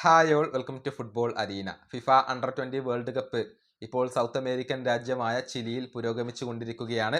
Hi all welcome to football arena FIFA under twenty world cup ഇപ്പോൾ south American രാജ്യമായ ചിലിയിൽ പുരോഗമിച്ചു കൊണ്ടിരിക്കുകയാണ്.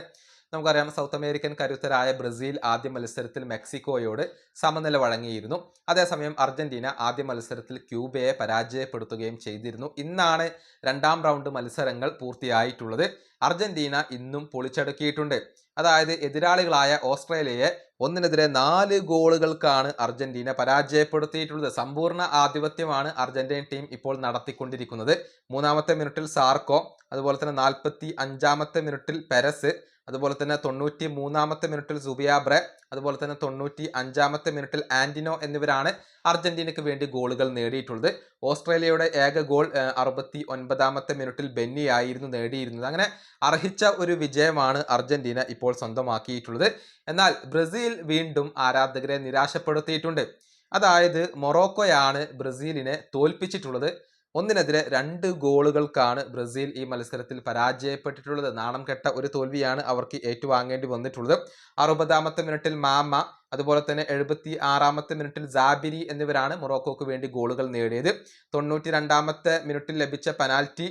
നമുക്കറിയാം സൗത്ത് അമേരിക്കൻ കരുത്തരായ ബ്രസീൽ ആദ്യ മത്സരത്തിൽ മെക്സിക്കോയോട് സമനില വഴങ്ങിയിരുന്നു. അതേസമയം അർജന്റീന ആദ്യ മത്സരത്തിൽ ക്യൂബയെ പരാജയപ്പെടുത്തുകയും ചെയ്തിരുന്നു. ഇന്നാണ് രണ്ടാം റൗണ്ട് മത്സരങ്ങൾ പൂർത്തിയായിട്ടുള്ളത്. അർജന്റീന ഇന്നും പൊളിച്ചടുക്കിയിട്ടുണ്ട്. അതായത് എതിരാളികളായ ഓസ്ട്രേലിയയെ ഒന്നിനെതിരെ നാല് ഗോളുകൾക്കാണ് അർജന്റീന പരാജയപ്പെടുത്തിയിട്ടുള്ളത്. സമ്പൂർണ ആധിപത്യമാണ് അർജന്റീൻ ടീം ഇപ്പോൾ നടത്തിക്കൊണ്ടിരിക്കുന്നത്. മൂന്നാമത്തെ മിനിറ്റിൽ സാർക്കോ അതുപോലെ തന്നെ നാൽപ്പത്തി അഞ്ചാമത്തെ മിനിറ്റിൽ പെരസ് അതുപോലെ തന്നെ തൊണ്ണൂറ്റി മൂന്നാമത്തെ മിനിറ്റിൽ സുബിയാബ്രെ അതുപോലെ തന്നെ തൊണ്ണൂറ്റി അഞ്ചാമത്തെ മിനിറ്റിൽ ആന്റിനോ എന്നിവരാണ് അർജന്റീനയ്ക്ക് വേണ്ടി ഗോളുകൾ നേടിയിട്ടുള്ളത്. ഓസ്ട്രേലിയയുടെ ഏക ഗോൾ അറുപത്തി ഒൻപതാമത്തെ മിനിറ്റിൽ ബെന്നി ആയിരുന്നു നേടിയിരുന്നത്. അങ്ങനെ അർഹിച്ച ഒരു വിജയമാണ് അർജന്റീന ഇപ്പോൾ സ്വന്തമാക്കിയിട്ടുള്ളത്. എന്നാൽ ബ്രസീൽ വീണ്ടും ആരാധകരെ നിരാശപ്പെടുത്തിയിട്ടുണ്ട്. അതായത് മൊറോക്കോയാണ് ബ്രസീലിനെ തോൽപ്പിച്ചിട്ടുള്ളത്. ഒന്നിനെതിരെ രണ്ട് ഗോളുകൾക്കാണ് ബ്രസീൽ ഈ മത്സരത്തിൽ പരാജയപ്പെട്ടിട്ടുള്ളത്. നാണം കെട്ട ഒരു തോൽവിയാണ് അവർക്ക് ഏറ്റുവാങ്ങേണ്ടി വന്നിട്ടുള്ളത്. അറുപതാമത്തെ മിനിറ്റിൽ മാമ അതുപോലെ തന്നെ എഴുപത്തി ആറാമത്തെ മിനിറ്റിൽ ജാബിരി എന്നിവരാണ് മൊറോക്കോക്ക് വേണ്ടി ഗോളുകൾ നേടിയത്. തൊണ്ണൂറ്റി രണ്ടാമത്തെ മിനിറ്റിൽ ലഭിച്ച പെനാൽറ്റി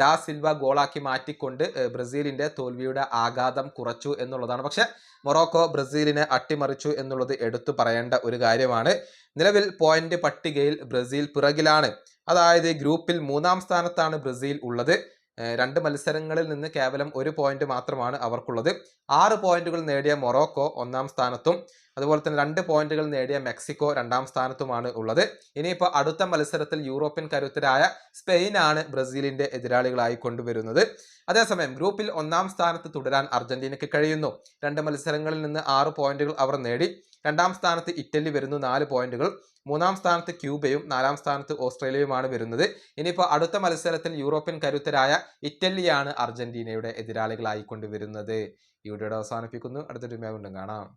ഡാ സിൽവ ഗോളാക്കി മാറ്റിക്കൊണ്ട് ബ്രസീലിന്റെ തോൽവിയുടെ ആഘാതം കുറച്ചു എന്നുള്ളതാണ്. പക്ഷെ മൊറോക്കോ ബ്രസീലിനെ അട്ടിമറിച്ചു എന്നുള്ളത് എടുത്തു പറയേണ്ട ഒരു കാര്യമാണ്. നിലവിൽ പോയിന്റ് പട്ടികയിൽ ബ്രസീൽ പിറകിലാണ്. അതായത് ഗ്രൂപ്പിൽ മൂന്നാം സ്ഥാനത്താണ് ബ്രസീൽ ഉള്ളത്. രണ്ട് മത്സരങ്ങളിൽ നിന്ന് കേവലം ഒരു പോയിന്റ് മാത്രമാണ് അവർക്കുള്ളത്. ആറ് പോയിന്റുകൾ നേടിയ മൊറോക്കോ ഒന്നാം സ്ഥാനത്തും അതുപോലെ തന്നെ രണ്ട് പോയിന്റുകൾ നേടിയ മെക്സിക്കോ രണ്ടാം സ്ഥാനത്തുമാണ് ഉള്ളത്. ഇനിയിപ്പോൾ അടുത്ത മത്സരത്തിൽ യൂറോപ്യൻ കരുത്തരായ സ്പെയിനാണ് ബ്രസീലിന്റെ എതിരാളികളായി കൊണ്ടുവരുന്നത്. അതേസമയം ഗ്രൂപ്പിൽ ഒന്നാം സ്ഥാനത്ത് തുടരാൻ അർജന്റീനയ്ക്ക് കഴിയുന്നു. രണ്ട് മത്സരങ്ങളിൽ നിന്ന് ആറ് പോയിന്റുകൾ അവർ നേടി. രണ്ടാം സ്ഥാനത്ത് ഇറ്റലി വരുന്നു നാല് പോയിന്റുകൾ. മൂന്നാം സ്ഥാനത്ത് ക്യൂബയും നാലാം സ്ഥാനത്ത് ഓസ്ട്രേലിയയുമാണ് വരുന്നത്. ഇനിയിപ്പോൾ അടുത്ത മത്സരത്തിൽ യൂറോപ്യൻ കരുത്തരായ ഇറ്റലിയാണ് അർജന്റീനയുടെ എതിരാളികളായി കൊണ്ടുവരുന്നത്. ഈ അവസാനിപ്പിക്കുന്നു. അടുത്തൊരു മേ വീണ്ടും കാണാം.